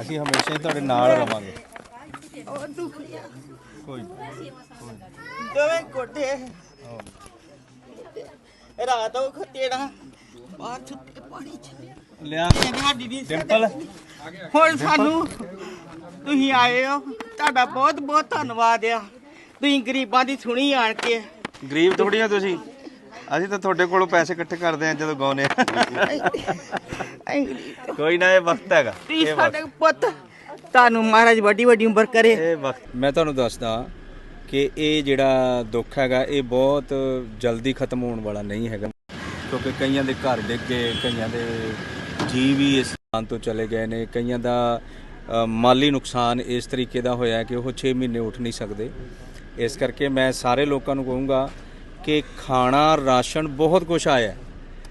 ਅਸੀਂ ਹਮੇਸ਼ਾ ਹੀ ਤੁਹਾਡੇ ਨਾਲ ਰਵਾਂਗੇ। ਕੋਈ ਦੋਵੇਂ ਕੋਟੇ ਰਾਤ ਉਹ ਖਤੇੜਾ ਬਾਹਰ ਸੁੱਤੇ ਪਾਣੀ ਚ। ਲਿਆ। ਸਿੰਪਲ ਹੁਣ ਸਾਨੂੰ ਤੁਸੀਂ ਆਏ ਹੋ। ਤੁਹਾਡਾ ਬਹੁਤ ਬਹੁਤ ਧੰਨਵਾਦ ਆ। ਤੁਸੀਂ ਗਰੀਬਾਂ ਦੀ ਸੁਣੀ ਆਣ ਕੇ। ਗਰੀਬ ਥੋੜੀ ਆ ਤੁਸੀਂ। ਅਸੀਂ ਤਾਂ ਤੁਹਾਡੇ ਕੋਲੋਂ ਪੈਸੇ ਇਕੱਠੇ ਕਰਦੇ ਆ ਜਦੋਂ ਗਾਉਨੇ ਆ ਕੋਈ ਨਾ ਇਹ ਵਕਤ ਹੈਗਾ। ਤੁਸੀਂ ਸਾਡੇ ਪੁੱਤ ਤੁਹਾਨੂੰ ਮਹਾਰਾਜ ਵੱਡੀ ਵੱਡੀ ਉਮਰ ਕਰੇ। ਇਹ ਵਕਤ। ਮੈਂ ਤੁਹਾਨੂੰ ਦੱਸਦਾ ਕਿ ਇਹ ਜਿਹੜਾ ਦੁੱਖ ਹੈਗਾ ਇਹ ਬਹੁਤ ਜਲਦੀ ਖਤਮ ਹੋਣ ਵਾਲਾ ਨਹੀਂ ਹੈਗਾ। ਕਿਉਂਕਿ ਕਈਆਂ ਦੇ ਘਰ ਡਿੱਗ ਗਏ ਕਈਆਂ ਦੇ ਜੀਵ ਵੀ ਇਸ ਸਥਾਨ ਤੋਂ ਚਲੇ ਗਏ ਨੇ। ਕਈਆਂ ਦਾ ਮਾਲੀ ਨੁਕਸਾਨ ਇਸ ਤਰੀਕੇ ਦਾ ਹੋਇਆ ਕਿ ਉਹ 6 ਮਹੀਨੇ ਉੱਠ ਨਹੀਂ ਸਕਦੇ। ਇਸ ਕਰਕੇ ਮੈਂ ਸਾਰੇ ਲੋਕਾਂ ਨੂੰ ਕਹੂੰਗਾ ਕਿ ਖਾਣਾ ਰਾਸ਼ਨ ਬਹੁਤ ਕੁਝ ਆਇਆ। ਹੈ।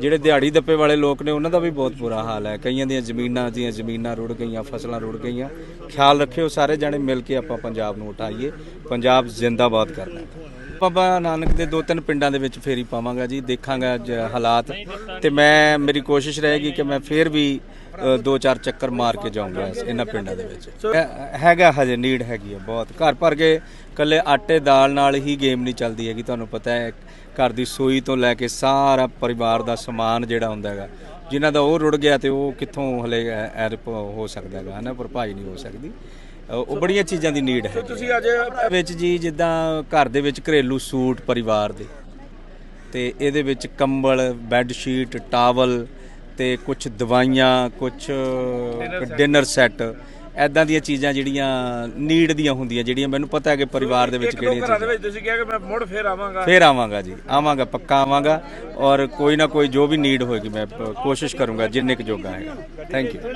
ਜਿਹੜੇ ਦਿਹਾੜੀ ਦੱਪੇ ਵਾਲੇ ਲੋਕ ਨੇ, ਉਹਨਾਂ ਦਾ ਵੀ ਬਹੁਤ ਬੁਰਾ ਹਾਲ ਹੈ। ਕਈਆਂ ਦੀਆਂ ਜ਼ਮੀਨਾਂ ਦੀਆਂ ਜ਼ਮੀਨਾਂ ਰੁੜ ਗਈਆਂ, ਫਸਲਾਂ ਰੁੜ ਗਈਆਂ। ਖਿਆਲ ਰੱਖਿਓ ਸਾਰੇ ਜਣੇ ਮਿਲ ਕੇ ਆਪਾਂ ਪੰਜਾਬ ਨੂੰ ਉਠਾਈਏ। ਪੰਜਾਬ ਜ਼ਿੰਦਾਬਾਦ ਕਰਨਾ ਹੈ ਬਾਬਾ ਨਾਨਕ ਦੇ ਦੋ ਤਿੰਨ ਪਿੰਡਾਂ ਦੇ ਵਿੱਚ ਫੇਰੀ ਪਾਵਾਂਗਾ ਜੀ ਦੇਖਾਂਗਾ ਅੱਜ ਹਾਲਾਤ। ਤੇ ਮੈਂ ਮੇਰੀ ਕੋਸ਼ਿਸ਼ ਰਹੇਗੀ ਕਿ ਮੈਂ ਫੇਰ ਵੀ ਦੋ ਚਾਰ ਚੱਕਰ ਮਾਰ ਕੇ ਜਾਊਂਗਾ ਇਹਨਾਂ ਪਿੰਡਾਂ ਦੇ ਵਿੱਚ। ਹੈਗਾ ਹਜੇ ਨੀਡ ਹੈਗੀ ਹੈ ਬਹੁਤ। ਘਰ ਭਰ ਕੇ ਕੱਲੇ ਆਟੇ ਦਾਲ ਨਾਲ ਹੀ ਗੇਮ ਨਹੀਂ ਚੱਲਦੀ ਹੈਗੀ ਤੁਹਾਨੂੰ ਪਤਾ ਹੈ। ਘਰ ਦੀ ਸੂਈ ਤੋਂ ਲੈ ਕੇ ਸਾਰਾ ਪਰਿਵਾਰ ਦਾ ਸਮਾਨ ਜਿਹੜਾ ਹੁੰਦਾ ਹੈਗਾ ਜਿਨ੍ਹਾਂ ਦਾ ਉਹ ਰੁੜ ਗਿਆ ਤੇ ਉਹ ਕਿੱਥੋਂ ਹਲੇ ਐਰਪ ਹੋ ਸਕਦਾ ਹੈਗਾ ਹਨਾ? ਭਰਪਾਈ ਨਹੀਂ ਹੋ ਸਕਦੀ। ਉਹ ਬੜੀਆਂ ਚੀਜ਼ਾਂ ਦੀ ਨੀਡ ਹੈ ਤੁਸੀਂ ਅੱਜ ਵਿੱਚ ਜੀ ਜਿੱਦਾਂ ਘਰ ਦੇ ਵਿੱਚ ਘਰੇਲੂ ਸੂਟ ਪਰਿਵਾਰ ਦੇ। ਤੇ ਇਹਦੇ ਵਿੱਚ ਕੰਬਲ ਬੈੱਡ ਸ਼ੀਟ ਟਾਵਲ ਤੇ ਕੁਝ ਦਵਾਈਆਂ ਕੁਝ ਡਿਨਰ ਸੈੱਟ ਐਦਾਂ ਦੀਆਂ ਚੀਜ਼ਾਂ ਜਿਹੜੀਆਂ ਨੀਡ ਦੀਆਂ ਹੁੰਦੀਆਂ ਜਿਹੜੀਆਂ ਮੈਨੂੰ ਪਤਾ ਹੈ ਕਿ ਪਰਿਵਾਰ ਦੇ ਵਿੱਚ ਕਿਹੜੀਆਂ ਘਰਾਂ ਦੇ ਚੀਜ਼ਾਂ। ਵਿੱਚ ਤੁਸੀਂ ਕਿਹਾ ਕਿ ਮੈਂ ਮੁੜ ਫੇਰ ਆਵਾਂਗਾ। ਫੇਰ ਆਵਾਂਗਾ ਜੀ ਆਵਾਂਗਾ ਪੱਕਾ ਆਵਾਂਗਾ। ਔਰ ਕੋਈ ਨਾ ਕੋਈ ਜੋ ਵੀ ਨੀਡ ਹੋਏਗੀ ਮੈਂ ਕੋਸ਼ਿਸ਼ ਕਰੂੰਗਾ ਜਿੰਨੇ ਕੁ ਜੋਗਾ ਹੈ ਥੈਂਕ ਯੂ